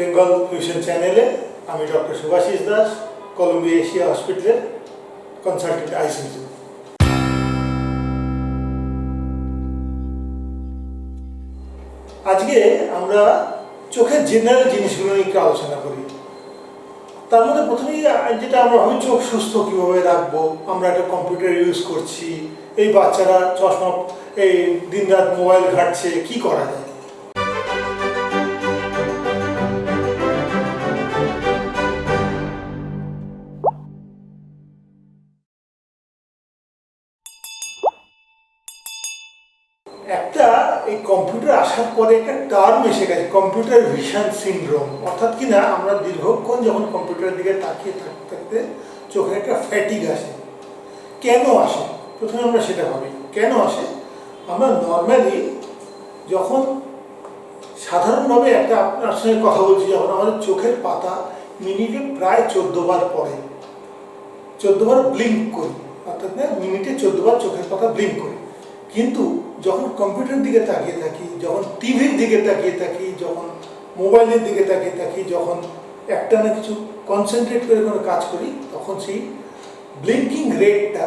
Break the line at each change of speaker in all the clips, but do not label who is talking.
Bengal fusion চ্যানেলে আমি doctor Subhasis Das Columbia Asia হসপিটালের কনসালটেন্ট আইসিইউ আজকে আমরা চোখের জেনারেল জিনিসগুলো নিয়ে আলোচনা করি। তার মধ্যে প্রথমেই যেটা আমরা ভাবি, চোখ সুস্থ কীভাবে রাখব? আমরা একটা কম্পিউটার ইউজ করছি, এই বাচ্চারা চশমা, এই দিনরাত মোবাইল ঘাটছে, কি করা যায়? একটা এই কম্পিউটার আসার পরে একটা টার্ম এসে গেছে কম্পিউটার ভিশন সিনড্রোম অর্থাৎ কি না, আমরা দীর্ঘক্ষণ যখন কম্পিউটারের দিকে তাকিয়ে থাকতে থাকতে চোখে একটা ফ্যাটিক আসে। কেন আসে? প্রথমে আমরা সেটা ভাবি। কেন আসে? আমরা নর্মালি যখন সাধারণভাবে একটা আপনার সঙ্গে কথা বলছি, যখন আমাদের চোখের পাতা মিনিটে প্রায় চোদ্দ বার পড়ে, চোদ্দ বার ব্লিঙ্ক করি। অর্থাৎ মিনিটে চোদ্দ বার চোখের পাতা ব্লিঙ্ক করি। কিন্তু যখন কম্পিউটারের দিকে তাকিয়ে থাকি, যখন টিভির দিকে তাকিয়ে থাকি, যখন মোবাইলের দিকে তাকিয়ে থাকি, যখন একটা না কিছু কনসেন্ট্রেট করে কোনো কাজ করি, তখন সেই ব্লিঙ্কিং রেটটা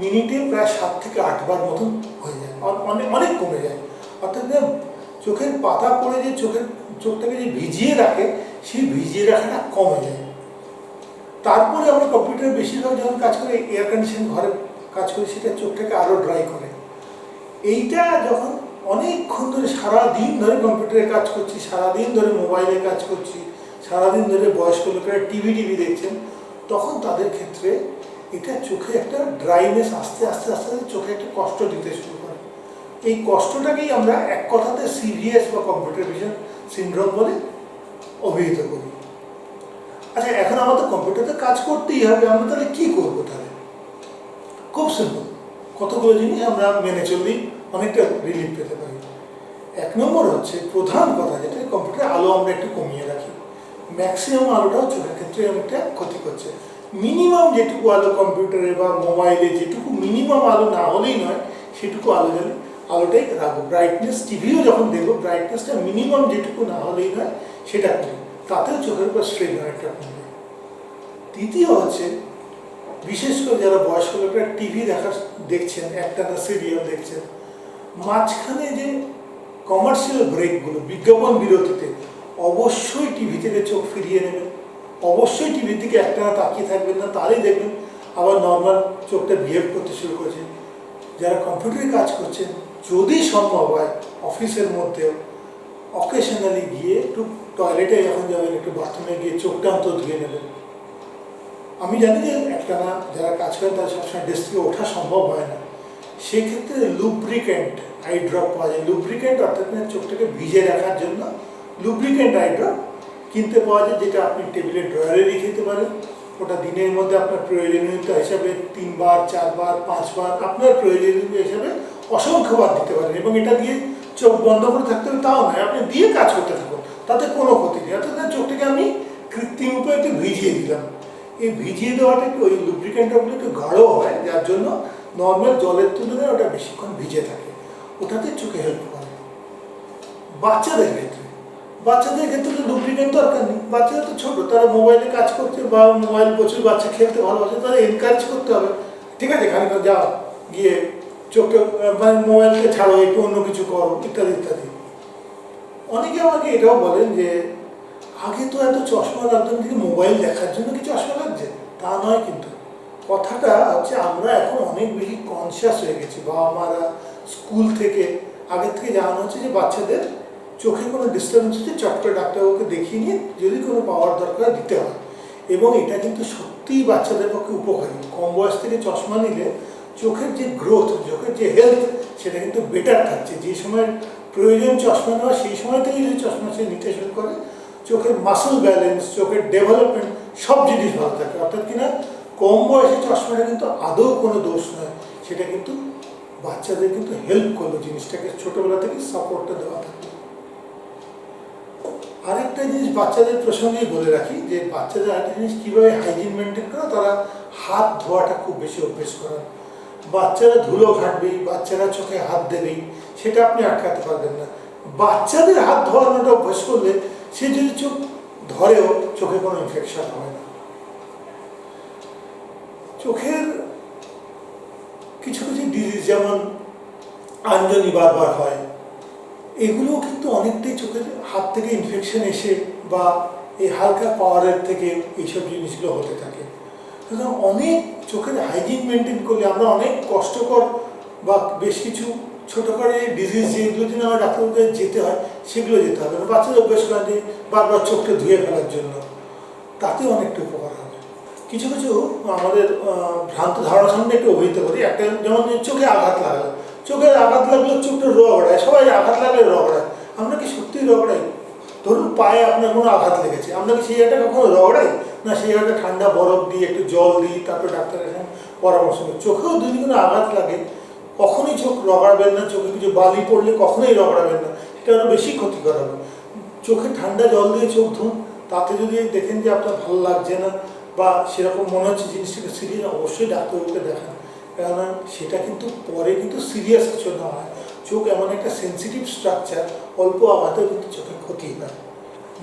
মিনিটে প্রায় সাত থেকে আটবার মতন হয়ে যায়। অনেক অনেক কমে যায়। অর্থাৎ চোখের পাতা পড়ে যে চোখের, চোখটাকে যে ভিজিয়ে রাখে, সেই ভিজিয়ে রাখাটা কমে যায়। তারপরে আমরা কম্পিউটারে বেশিরভাগ যখন কাজ করি এয়ার কন্ডিশন ঘরে কাজ করি, সেটা চোখটাকে আরও ড্রাই করে। এইটা যখন অনেকক্ষণ ধরে সারাদিন ধরে কম্পিউটারে কাজ করছি, সারাদিন ধরে মোবাইলে কাজ করছি, সারাদিন ধরে বয়স্ক লোকেরা টিভি টিভি দেখছেন, তখন তাদের ক্ষেত্রে এটা চোখে একটা ড্রাইনেস আস্তে আস্তে আস্তে আস্তে চোখে একটা কষ্ট দিতে শুরু করে। এই কষ্টটাকেই আমরা এক কথাতে সিভিএস বা কম্পিউটার ভিশন সিন্ড্রোম বলে অভিহিত করি। আচ্ছা এখন আমাদের কম্পিউটারে কাজ করতেই হবে, আমরা তাহলে কী করব তাহলে? খুব সিম্পল কতগুলো জিনিস আমরা মেনে চললেই অনেকটা রিলিফ পেতে পারি। এক নম্বর হচ্ছে প্রধান কথা যেটা কম্পিউটারে আলো আমরা একটু কমিয়ে রাখি। ম্যাক্সিমাম আলোটাও চোখের ক্ষেত্রে অনেকটা ক্ষতি করছে। মিনিমাম যেটুকু আলো কম্পিউটারে বা মোবাইলে যেটুকু মিনিমাম আলো না হলেই নয়, সেটুকু আলো জ্বালে আলোটাই রাখব ব্রাইটনেস টিভিও যখন দেখব ব্রাইটনেসটা মিনিমাম যেটুকু না হলেই নয়, সেটা তাতেও চোখের উপর স্ট্রেন অনেকটা কমবে তৃতীয় হচ্ছে বিশেষ করে যারা বয়স্ক লোকেরা টিভি দেখা দেখছেন একটানা সিরিয়াল দেখছেন, মাঝখানে যে কমার্শিয়াল ব্রেকগুলো বিজ্ঞাপন বিরতিতে অবশ্যই টিভি থেকে চোখ ফিরিয়ে নেবেন। অবশ্যই টিভির দিকে একটানা তাকিয়ে থাকবেন না তাহলেই দেখবেন আবার নর্মাল চোখটা বিহেভ করতে শুরু করেছে। যারা কম্পিউটারে কাজ করছেন, যদি সম্ভব হয় অফিসের মধ্যেও অকেশনালি গিয়ে একটু টয়লেটে যখন যাবেন, একটু বাথরুমে গিয়ে চোখটা অন্তত ধুয়ে নেবেন। আমি জানি যে একটানা যারা কাজ করেন তারা সবসময় ডেস্ক থেকে ওঠা সম্ভব হয় না। সেক্ষেত্রে লুব্রিকেন্ট আই ড্রপ পাওয়া যায়। লুব্রিকেন্ট অর্থাৎ চোখটাকে ভিজে রাখার জন্য লুব্রিকেন্ট আই ড্রপ কিনতে পাওয়া যায়, যেটা আপনি টেবিলের ড্রয়ারে রেখে দিতে পারেন। ওটা দিনের মধ্যে আপনার প্রয়োজনীয়তা হিসাবে তিনবার, চারবার, পাঁচবার আপনার প্রয়োজনীয়তা হিসাবে অসংখ্যবার দিতে পারেন। এবং এটা দিয়ে চোখ বন্ধ করে থাকতে হবে, তাও নয়। আপনি দিয়ে কাজ করতে থাকুন, তাতে কোনো ক্ষতি নেই। অর্থাৎ চোখটাকে আমি কৃত্রিম উপায়ে একটু ভিজিয়ে দিলাম। এই ভিজিয়ে দেওয়াটা একটু ওই লুব্রিকেন্টগুলো একটু গাঢ় হয়? যার জন্য নর্মাল জলের তুলনায় ওটা বেশিক্ষণ ভিজে থাকে। ওটাতে চোখে হেল্প করে। বাচ্চাদের ক্ষেত্রে। বাচ্চাদের ক্ষেত্রে তো লুব্রিকেন্ট দরকার নেই। বাচ্চারা তো ছোটো, তারা মোবাইলে কাজ করছে বা মোবাইল প্রচুর বাচ্চা খেলতে ভালোবাসে, তারা এনকারেজ করতে হবে। ঠিক আছে খানিকটা যাও, গিয়ে চোখে মানে মোবাইলকে ছাড়ো, একটু অন্য কিছু করো, ইত্যাদি ইত্যাদি। অনেকে আমাকে এটাও বলেন যে আগে তো এত চশমা লাগতো কিন্তু মোবাইল দেখার জন্য কি চশমা লাগছে? তা নয় কিন্তু। কথাটা হচ্ছে আমরা এখন অনেক বেশি কনসিয়াস হয়ে গেছি, বাবা মারা স্কুল থেকে। আগের থেকে জানানো হচ্ছে যে বাচ্চাদের চোখে কোনো ডিস্টার্বেন্স হচ্ছে চট ডাক্তারবাবুকে দেখিয়ে নিয়ে যদি কোনো পাওয়ার দরকার দিতে হয়। এবং এটা কিন্তু সত্যিই বাচ্চাদের পক্ষে উপকারী। কম বয়স থেকে চশমা নিলে চোখের যে গ্রোথ চোখের যে হেলথ সেটা কিন্তু বেটার থাকছে। যে সময় প্রয়োজন চশমা নেওয়া, সেই সময় থেকে যদি চশমা সে নিতে শুরু করে চোখের মাসল ব্যালেন্স চোখের ডেভেলপমেন্ট সব জিনিস ভালো থাকে। অর্থাৎ কিনা কম বয়সে চশমাটা কিন্তু আদৌ কোনো দোষ নয়। সেটা কিন্তু বাচ্চাদের কিন্তু হেল্প করল জিনিসটাকে ছোটবেলা থেকে সাপোর্টটা দেওয়া থাকে। আরেকটা জিনিস বাচ্চাদের প্রসঙ্গেই বলে রাখি, যে বাচ্চাদের আরেকটা জিনিস কীভাবে হাইজিন মেনটেন করে, তারা হাত ধোয়াটা খুব বেশি অভ্যেস করান। বাচ্চারা ধুলো ঘাটবেই বাচ্চারা চোখে হাত দেবেই, সেটা আপনি আটকাতে পারবেন না। বাচ্চাদের হাত ধোয়ানোটা অভ্যাস করলে সে যদি চোখ ধরেও চোখে কোনো ইনফেকশন হয় না। চোখের কিছু কিছু ডিজিজ যেমন আঞ্জনি বারবার হয় এগুলো কিন্তু অনেকটাই চোখের হাত থেকে ইনফেকশন এসে বা এই হালকা পাওয়ারের থেকে এইসব জিনিসগুলো হতে থাকে। সুতরাং অনেক চোখের হাইজিন মেনটেন করলে আমরা অনেক কষ্টকর বা বেশ কিছু ছোটো করে ডিজিজ যেগুলোর জন্য আমার ডাক্তারের কাছে যেতে হয় সেগুলো যেতে হবে। বাচ্চাদের অভ্যাস করেন বারবার চোখটা ধুয়ে ফেলার জন্য। তাতে অনেকটা উপকার হবে। কিছু কিছু, আমাদের ভ্রান্ত ধারণা সামনে একটু অভিহিত করি। একটা যেমন চোখে আঘাত লাগল। চোখের আঘাত লাগলে চোখটা রগড়ায় সবাই আঘাত লাগলে রগড়ায় আমরা কি সত্যি রগড়াই ধরুন পায়ে আপনার কোনো আঘাত লেগেছে। আমরা কি সেই জায়গাটা কখনো রগড়াই না, সেই জায়গাটা ঠান্ডা বরফ দিই একটু জল দিই, তারপর ডাক্তারের এখানে পরামর্শ করি চোখেও যদি কোনো আঘাত লাগে, কখনোই চোখ রগড়াবেন না। চোখে কিছু বালি পড়লে কখনোই রগড়াবেন না। সেটা আরও বেশি ক্ষতিকর হবে? চোখে ঠান্ডা জল দিয়ে চোখ ধুন, তাতে যদি দেখেন যে আপনার ভালো লাগছে না বা সেরকম মনে হচ্ছে জিনিসটাকে সিরিয়াস অবশ্যই ডাক্তারবাবুকে দেখান। কেননা সেটা কিন্তু পরে কিন্তু সিরিয়াস কিছু না হয়। চোখ এমন একটা সেন্সিটিভ স্ট্রাকচার অল্প আঘাতেও কিন্তু চোখের ক্ষতি না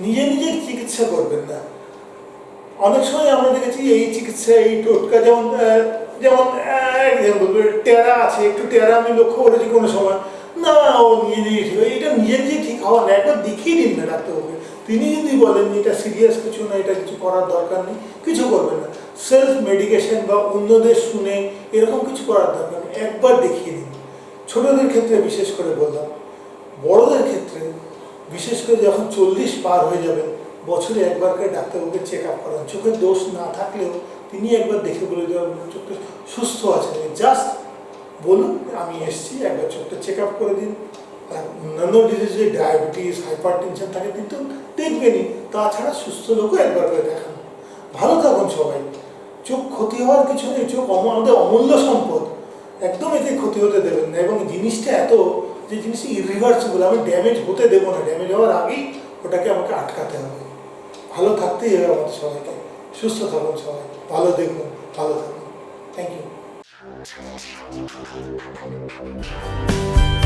নিজে নিজে চিকিৎসা করবেন না। অনেক সময় আমরা দেখেছি এই চিকিৎসা, এই টোটকা যেমন যেমন এক্সাম্পল টেরা আছে, একটু টেরা আমি লক্ষ্য করেছি কোনো সময়। না ও নিজে নিজে এটা নিজে নিজে ঠিক হওয়া না একবার দেখিয়ে দিন না ডাক্তারবাবুকে। তিনি যদি বলেন যে এটা সিরিয়াস কিছু না, এটা কিছু করার দরকার নেই, কিছু করবেন না। সেলফ মেডিকেশন বা অন্যদের শুনে এরকম কিছু করার দরকার নেই। একবার দেখিয়ে দিন। ছোটদের ক্ষেত্রে বিশেষ করে বললাম। বড়দের ক্ষেত্রে বিশেষ করে যখন চল্লিশ পার হয়ে যাবে বছরে একবার করে ডাক্তারবাবুকে চেক আপ করান। চোখের দোষ না থাকলেও তিনি একবার দেখে বলে দেওয়ার চোখটা সুস্থ আছে। জাস্ট বলুন, আমি এসেছি, একবার চোখটা চেক আপ করে দিন। অন্যান্য ডিজিজে ডায়াবেটিস হাইপার টেনশন থাকে কিন্তু দেখবেনই তাছাড়া সুস্থ লোকও একবার করে দেখান। ভালো থাকুন সবাই। চোখ ক্ষতি হওয়ার কিছু নেই, চোখ আমাদের অমূল্য সম্পদ। একদম এতে ক্ষতি হতে দেবেন না। এবং জিনিসটা এত যে জিনিসটা ইরিভার্সিবল আমি ড্যামেজ হতে দেবো না। ড্যামেজ হওয়ার আগেই ওটাকে আমাকে আটকাতে হবে। ভালো থাকতেই হবে আমাদের সবাইকে। সুস্থ থাকুন সবাই। ভালো দেখুন, ভালো থাকুন। Thank you Thank you.